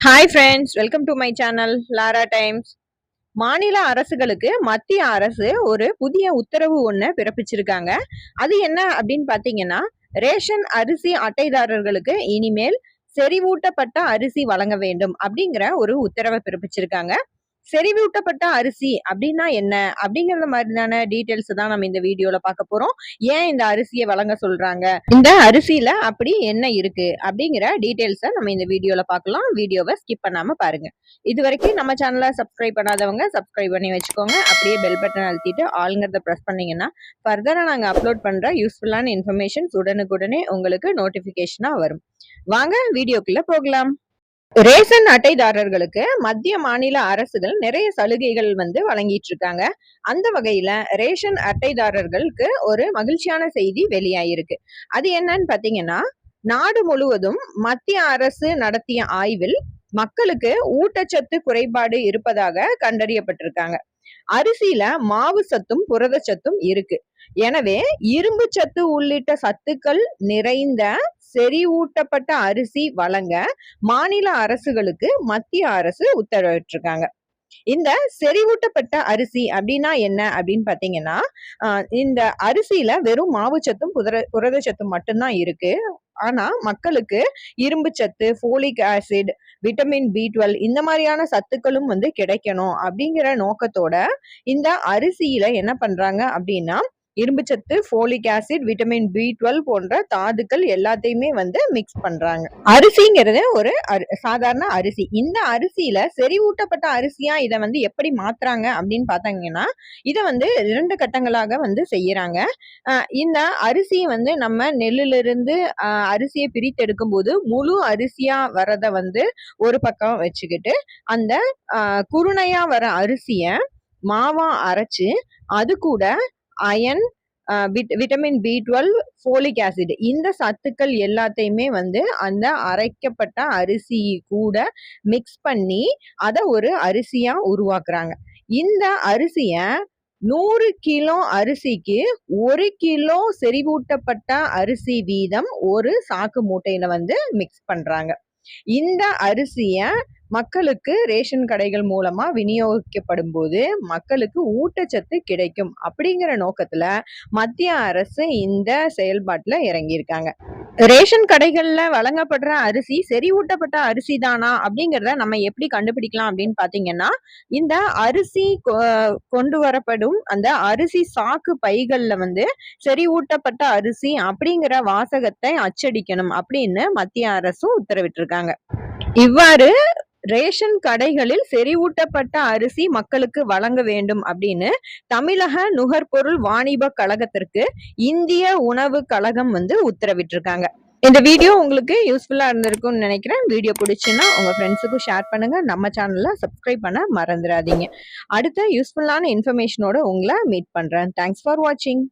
Hi friends welcome to my channel Lara Times மாநில அரசுகளுக்கு மத்திய அரசு ஒரு புதிய உத்தரவு ஒன்று பிறப்பிச்சிருக்காங்க. அது என்ன அப்படின்னு பார்த்தீங்கன்னா ரேஷன் அரிசி அட்டைதாரர்களுக்கு இனிமேல் செறிவூட்டப்பட்ட அரிசி வழங்க வேண்டும் அப்படிங்கிற ஒரு உத்தரவை பிறப்பிச்சிருக்காங்க. செறிவூட்டப்பட்ட அரிசி அப்படின்னா என்ன? அப்படிங்கிற மாதிரியான டீட்டெயில்ஸ் தான் நம்ம இந்த வீடியோல பார்க்க போறோம். ஏன் இந்த அரிசியை வழங்க சொல்றாங்க? இந்த அரிசியில அப்படி என்ன இருக்கு? அப்படிங்கிற டீட்டெயில்ஸை நம்ம இந்த வீடியோல பார்க்கலாம். வீடியோவை ஸ்கிப் பண்ணாம பாருங்க. இது வரைக்கும் நம்ம சேனலை சப்ஸ்கிரைப் பண்ணாதவங்க சப்ஸ்கிரைப் பண்ணி வச்சுக்கோங்க. அப்படியே பெல் பட்டன் அழுத்திட்டு ஆளுங்கிறத ப்ரெஸ் பண்ணீங்கன்னா ஃபர்தராக நாங்கள் அப்லோட் பண்ற யூஸ்ஃபுல்லான இன்ஃபர்மேஷன்ஸ் உடனுக்குடனே உங்களுக்கு நோட்டிஃபிகேஷனாக வரும். வாங்க வீடியோக்குள்ள போகலாம். ரேஷன் அட்டைதாரர்களுக்கு மத்திய மாநில அரசுகள் நிறைய சலுகைகள் வந்து வழங்கிட்டு இருக்காங்க அந்த வகையில ரேஷன் அட்டைதாரர்களுக்கு ஒரு மகிழ்ச்சியான செய்தி வெளியாயிருக்கு. அது என்னன்னு பாத்தீங்கன்னா நாடு முழுவதும் மத்திய அரசு நடத்திய ஆய்வில் மக்களுக்கு ஊட்டச்சத்து குறைபாடு இருப்பதாக கண்டறியப்பட்டிருக்காங்க. அரிசியில மாவு சத்தும் புரத சத்தும் இருக்கு. எனவே இரும்பு சத்து உள்ளிட்ட சத்துக்கள் நிறைந்த செறிவூட்டப்பட்ட அரிசி வழங்க மாநில அரசுகளுக்கு மத்திய அரசு உத்தரவிட்டிருக்காங்க. இந்த செறிவூட்டப்பட்ட அரிசி அப்படின்னா என்ன அப்படின்னு பாத்தீங்கன்னா இந்த அரிசியில வெறும் மாவுச்சத்தும் புதர புரதச்சத்தும் மட்டும்தான் இருக்கு. ஆனா மக்களுக்கு இரும்பு சத்து folic acid vitamin B twelve இந்த மாதிரியான சத்துக்களும் வந்து கிடைக்கணும் அப்படிங்கிற நோக்கத்தோட இந்த அரிசியில என்ன பண்றாங்க அப்படின்னா இரும்புச்சத்து folic acid vitamin B twelve போன்ற தாதுக்கள் எல்லாத்தையுமே வந்து மிக்ஸ் பண்றாங்க. அரிசிங்கிறது ஒரு சாதாரண அரிசி. இந்த அரிசியில செறிவூட்டப்பட்ட அரிசியா இதை வந்து எப்படி மாத்துறாங்க அப்படின்னு பார்த்தாங்கன்னா இதை வந்து இரண்டு கட்டங்களாக வந்து செய்யறாங்க. இந்த அரிசியை வந்து நம்ம நெல்லிலிருந்து அரிசியை பிரித்தெடுக்கும் போது முழு அரிசியா வரதை வந்து ஒரு பக்கம் வச்சுக்கிட்டு அந்த குருணையா வர அரிசியை மாவா அரைச்சு அது கூட iron vitamin B twelve folic acid. இந்த சத்துக்கள் எல்லாத்தையுமே வந்து அந்த அரைக்கப்பட்ட அரிசி கூட மிக்ஸ் பண்ணி அதை ஒரு அரிசியாக உருவாக்குறாங்க. இந்த அரிசியை நூறு கிலோ அரிசிக்கு ஒரு கிலோ செறிவூட்டப்பட்ட அரிசி வீதம் ஒரு சாக்கு மூட்டையில் வந்து மிக்ஸ் பண்ணுறாங்க இந்த அரிசியை மக்களுக்கு ரேஷன் கடைகள் மூலமா விநியோகிக்கப்படும் போது மக்களுக்கு ஊட்டச்சத்து கிடைக்கும் அப்படிங்கிற நோக்கத்துல மத்திய அரசு இந்த செயல்பாட்டில் இறங்கியிருக்காங்க. ரேஷன் கடைகள்ல வழங்கப்படுற அரிசி செறிவூட்டப்பட்ட அரிசி தானா அப்படிங்கிறத நம்ம எப்படி கண்டுபிடிக்கலாம் அப்படின்னு பாத்தீங்கன்னா இந்த அரிசி கொண்டு வரப்படும் அந்த அரிசி சாக்கு பைகள்ல வந்து செறிவூட்டப்பட்ட அரிசி அப்படிங்கிற வாசகத்தை அச்சடிக்கணும் அப்படின்னு மத்திய அரசும் உத்தரவிட்டிருக்காங்க. இவ்வாறு ரேஷன் கடைகளில் செறிவூட்டப்பட்ட அரிசி மக்களுக்கு வழங்க வேண்டும் அப்படின்னு தமிழக நுகர்பொருள் வாணிப கழகத்திற்கு இந்திய உணவு கழகம் வந்து உத்தரவிட்டிருக்காங்க. இந்த வீடியோ உங்களுக்கு யூஸ்ஃபுல்லாக இருந்திருக்கும்னு நினைக்கிறேன். வீடியோ பிடிச்சுன்னா உங்கள் ஃப்ரெண்ட்ஸுக்கும் ஷேர் பண்ணுங்க. நம்ம சேனலில் சப்ஸ்கிரைப் பண்ண மறந்துடாதீங்க. அடுத்த யூஸ்ஃபுல்லான இன்ஃபர்மேஷனோட உங்களை மீட் பண்ணுறேன் தேங்க்ஸ் ஃபார் வாட்சிங்